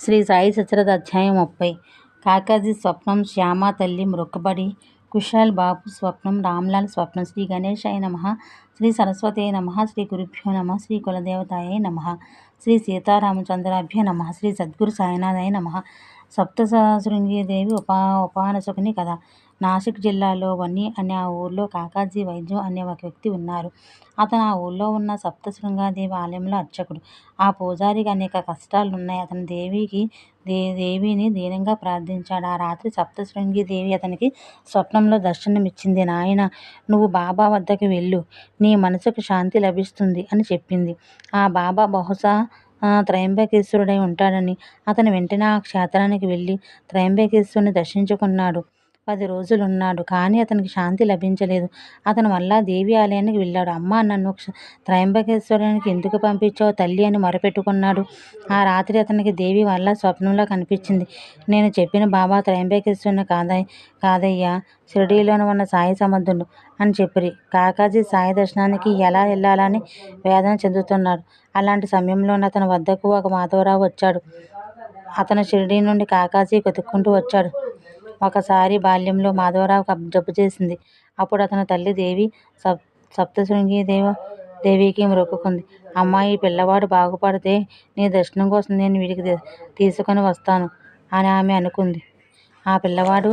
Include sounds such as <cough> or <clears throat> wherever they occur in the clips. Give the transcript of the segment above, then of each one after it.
శ్రీ సాయి సచరిత అధ్యాయం ముప్పై. కాకాజీ స్వప్నం శ్యామ తల్లి మృక్కబడి కుశాల్ బాబు స్వప్నం రామ్లాల్ స్వప్నం శ్రీ గణేశాయ నమ శ్రీ సరస్వతయ నమ శ్రీ గురుభ్యో నమ శ్రీ కులదేవతాయ నమ శ్రీ సీతారామచంద్రాభ్య నమ శ్రీ సద్గురు సాయినాథాయ నమ సప్తశృంగీదేవి ఉపా ఉపానసుకుని కథ నాసిక్ జిల్లాలో వన్ని అనే ఆ ఊర్లో కాకాజీ వైద్యం అనే ఒక వ్యక్తి ఉన్నారు. అతను ఆ ఊళ్ళో ఉన్న సప్త శృంగాదేవి ఆలయంలో అర్చకుడు. ఆ పూజారికి అనేక కష్టాలు ఉన్నాయి అతను దేవికి దే దేవిని దీనంగా ప్రార్థించాడు. ఆ రాత్రి సప్తశృంగి దేవి అతనికి స్వప్నంలో దర్శనమిచ్చింది. నాయన నువ్వు బాబా వద్దకు వెళ్ళు. నీ మనసుకు శాంతి లభిస్తుంది అని చెప్పింది. ఆ బాబా బహుశా త్రయంబకేశ్వరుడై ఉంటాడని. అతను వెంటనే ఆ క్షేత్రానికి వెళ్ళి త్రయంబకేశ్వరుని దర్శించుకున్నాడు. పది రోజులు ఉన్నాడు కానీ అతనికి శాంతి లభించలేదు. అతను మళ్ళా దేవి ఆలయానికి వెళ్ళాడు. అమ్మ నన్ను త్రయంబకేశ్వరానికి ఎందుకు పంపించావు తల్లి అని మొరపెట్టుకున్నాడు. ఆ రాత్రి అతనికి దేవి వల్ల స్వప్నంలో కనిపించింది. నేను చెప్పిన బాబా త్రయంబకేశ్వరుని కాదయ్య కాదయ్యా షిరిడీలోని ఉన్న సాయి సమర్థుడు అని చెప్పిరి. కాకాజీ సాయి దర్శనానికి ఎలా వెళ్ళాలని వేదన చెందుతున్నాడు. అలాంటి సమయంలోనే అతని వద్దకు ఒక మాధవరావు వచ్చాడు. అతను షిరిడీ నుండి కాకాజీ వెతుక్కుంటూ వచ్చాడు. ఒకసారి బాల్యంలో మాధవరావు జబ్బు చేసింది. అప్పుడు అతని తల్లి దేవి సప్ సప్తశృంగిదేవి దేవికి మొక్కుకుంది. అమ్మాయి పిల్లవాడు బాగుపడితే నీ దర్శనం కోసం నేను వీడికి తీసుకొని వస్తాను అని ఆమె అనుకుంది. ఆ పిల్లవాడు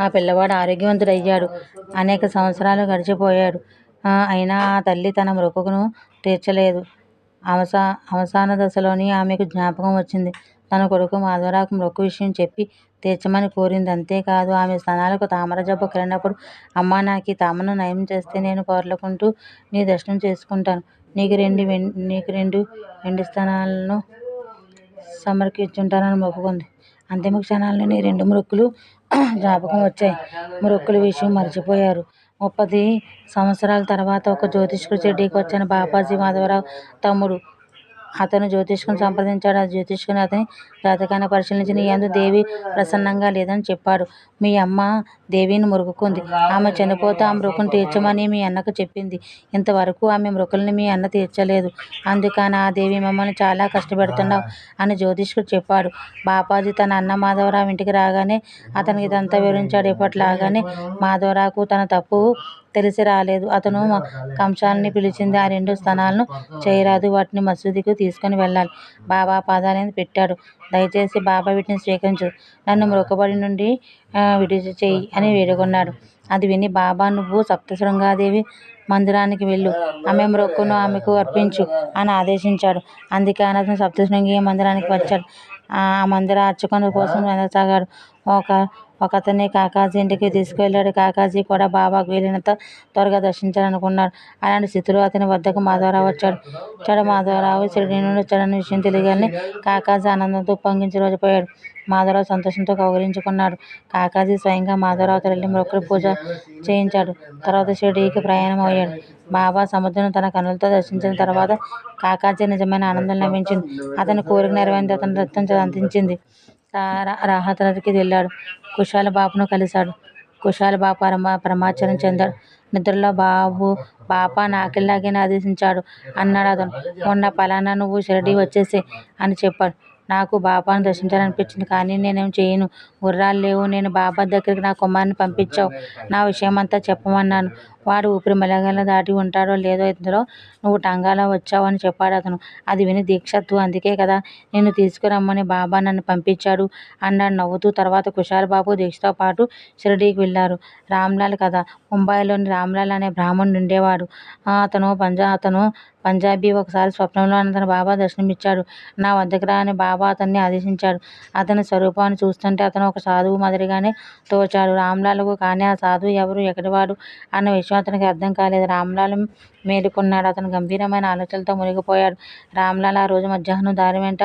ఆ పిల్లవాడు ఆరోగ్యవంతుడయ్యాడు. అనేక సంవత్సరాలు గడిచిపోయాడు. అయినా ఆ తల్లి తన మొక్కును తీర్చలేదు. అవసా అవసాన దశలోని ఆమెకు జ్ఞాపకం వచ్చింది. తన కొడుకు మాధవరావుకు మొక్కు విషయం చెప్పి తీర్చమని కోరింది. అంతేకాదు ఆమె స్తనాలకు తామర జబ్బు కలిగినప్పుడు అమ్మా నాకు తామను నయం చేస్తే నేను కోర్లుకుంటూ నీ దర్శనం చేసుకుంటాను. నీకు రెండు నీకు రెండు వెండి స్థానాలను సమర్పించుంటానని మొక్కుకుంది. అంతిమ క్షణాల్లో నీ రెండు మృక్కులు <clears throat> జ్ఞాపకం వచ్చాయి. మొక్కుల విషయం మర్చిపోయారు. ముప్పది సంవత్సరాల తర్వాత ఒక జ్యోతిష్కుడి చెడ్డీకి వచ్చిన బాపాజీ మాధవరావు తమ్ముడు. అతను జ్యోతిష్కుని సంప్రదించాడు. ఆ జ్యోతిష్కుని అతని జాతకాన్ని పరిశీలించి నీ యందు దేవి ప్రసన్నంగా లేదని చెప్పాడు. మీ అమ్మ దేవిని మొక్కుకుంది ఆమె చనిపోతే ఆ మొక్కును తీర్చమని మీ అన్నకు చెప్పింది. ఇంతవరకు ఆమె మృకుల్ని మీ అన్న తీర్చలేదు. అందుకని ఆ దేవి మమ్మల్ని చాలా కష్టపెడుతున్నావు అని జ్యోతిష్కుడు చెప్పాడు. బాపాజీ తన అన్న మాధవరావు ఇంటికి రాగానే అతనికి ఇదంతా వివరించాడు. ఇప్పట్లాగానే మాధవరావుకు తన తప్పు తెలిసి రాలేదు. అతను కంసాలని పిలిచింది. ఆ రెండు స్థానాలను చేయరాదు. వాటిని మసీదుకు తీసుకొని వెళ్ళాలి. బాబా పాదాలని పెట్టాడు. దయచేసి బాబా వీటిని స్వీకరించు. నన్ను మ్రొక్కబడి నుండి విడుదల చేయి అని వేడుకున్నాడు. అది విని బాబా నువ్వు సప్తశృంగాదేవి మందిరానికి వెళ్ళు. ఆమె మృక్కును ఆమెకు అర్పించు అని ఆదేశించాడు. అందుకే అతను సప్తశృంగి మందిరానికి వచ్చాడు. ఆ మందిర అర్చకుని కోసం వెళ్ళసాగాడు ఒక ఒకతన్ని కాకాజీ ఇంటికి తీసుకువెళ్ళాడు కాకాజీ కూడా బాబాకు వీలైనంత త్వరగా దర్శించాలనుకున్నాడు. అలాంటి స్థితిలో అతని వద్దకు మాధవరావు వచ్చాడు. వచ్చాడు మాధవరావు షిరిడీ నుండి చడని విషయం తెలియగానే కాకాజీ ఆనందంతో ఉప్పొంగించి మాధవరావు సంతోషంతో కౌగిలించుకున్నాడు. కాకాజీ స్వయంగా మాధవరావు తల్లి మొక్కులు పూజ చేయించాడు. తర్వాత షిరిడీకి ప్రయాణం అయ్యాడు. బాబా సముద్రం తన కనులతో దర్శించిన తర్వాత కాకాజీ నిజమైన ఆనందం లభించింది. అతని కోరిక నెరవేరింది. అతని రక్తం అందించింది. రాహతరికి వెళ్ళాడు. కుశాల బాపును కలిశాడు. కుశాల బాపు పరమా పరమాచరణ చెందాడు. నిద్రలో బాబు బాప నాకిల్లాగే ఆదేశించాడు. అన్నాడు అతను. మొన్న పలానా నువ్వు షిరిడీ వచ్చేసి అని చెప్పాడు. నాకు బాబాను దర్శించాలనిపించింది కానీ నేనేం చేయను. గుర్రాలు లేవు. నేను బాబా దగ్గరికి నా కుమారుని పంపించావు. నా విషయం అంతా చెప్పమన్నాను. వాడు ఊపిరి మెలగల దాటి ఉంటాడో లేదో ఇందులో నువ్వు టంగాలో వచ్చావు అని చెప్పాడు అతను. అది విని దీక్షత్తు అందుకే కదా నిన్ను తీసుకురమ్మని బాబా నన్ను పంపించాడు అన్నాడు. నవ్వుతూ తర్వాత కుషాల్ బాబు దీక్షతో పాటు షిరిడీకి వెళ్ళారు. రామ్లాల్ కథ ముంబైలోని రామ్లాల్ అనే బ్రాహ్మణుడు ఉండేవాడు. అతను పంజా అతను పంజాబీ ఒకసారి స్వప్నంలో తన బాబా దర్శనమిచ్చాడు. నా వద్దకు రా అని బాబా అతన్ని ఆదేశించాడు. అతని స్వరూపాన్ని చూస్తుంటే అతను ఒక సాధువు మాదిరిగానే తోచాడు. రామ్లాలకు కానీ ఆ సాధువు ఎవరు ఎక్కడివాడు అన్న విషయం అతనికి అర్థం కాలేదు. రామ్లాల్ మేలుకున్నాడు. అతను గంభీరమైన ఆలోచనలతో మునిగిపోయాడు. రామ్లాల్ ఆ రోజు మధ్యాహ్నం దారి వెంట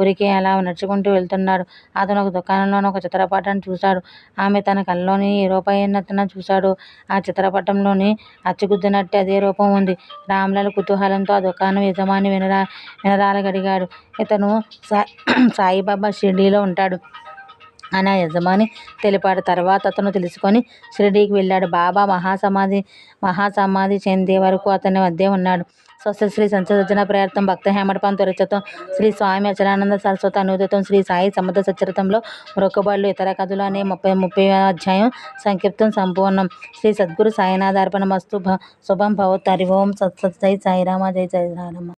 ఊరికే అలా నడుచుకుంటూ వెళ్తున్నాడు. అతను ఒక దుకాణంలోని ఒక చిత్రపటాన్ని చూశాడు. ఆమె తన కళ్ళలోని ఏ రూపాయినట్టున చూశాడు. ఆ చిత్రపటంలోని అచ్చుగుద్దినట్టే అదే రూపం ఉంది. రామ్లాల్ కుతూహలంతో ఆ దుకాణం యజమాని వినరా వినరాలగడిగాడు. ఇతను సా సాయిబాబా షిర్డీలో ఉంటాడు. అని ఆ యజమాని తెలిపాడు. తర్వాత అతను తెలుసుకొని షిరిడీకి వెళ్ళాడు. బాబా మహాసమాధి మహాసమాధి చెందే వరకు అతని వద్దే ఉన్నాడు. స్వస్తి శ్రీ సంచర్జన ప్రయత్నం భక్త హేమటపం త్వరిచతం శ్రీ స్వామి అచలానంద సరస్వత అనుదితం శ్రీ సాయి సముద్ర సచరితంలో మృకబళ్ళు ఇతర కథలు అనే ముప్పై ముప్పై అధ్యాయం సంక్షిప్తం సంపూర్ణం. శ్రీ సద్గురు సాయినాథార్పణ మస్తు భ శుభం భవత్. హరి ఓం. సత్ సత్ జై సాయిరామ జై జై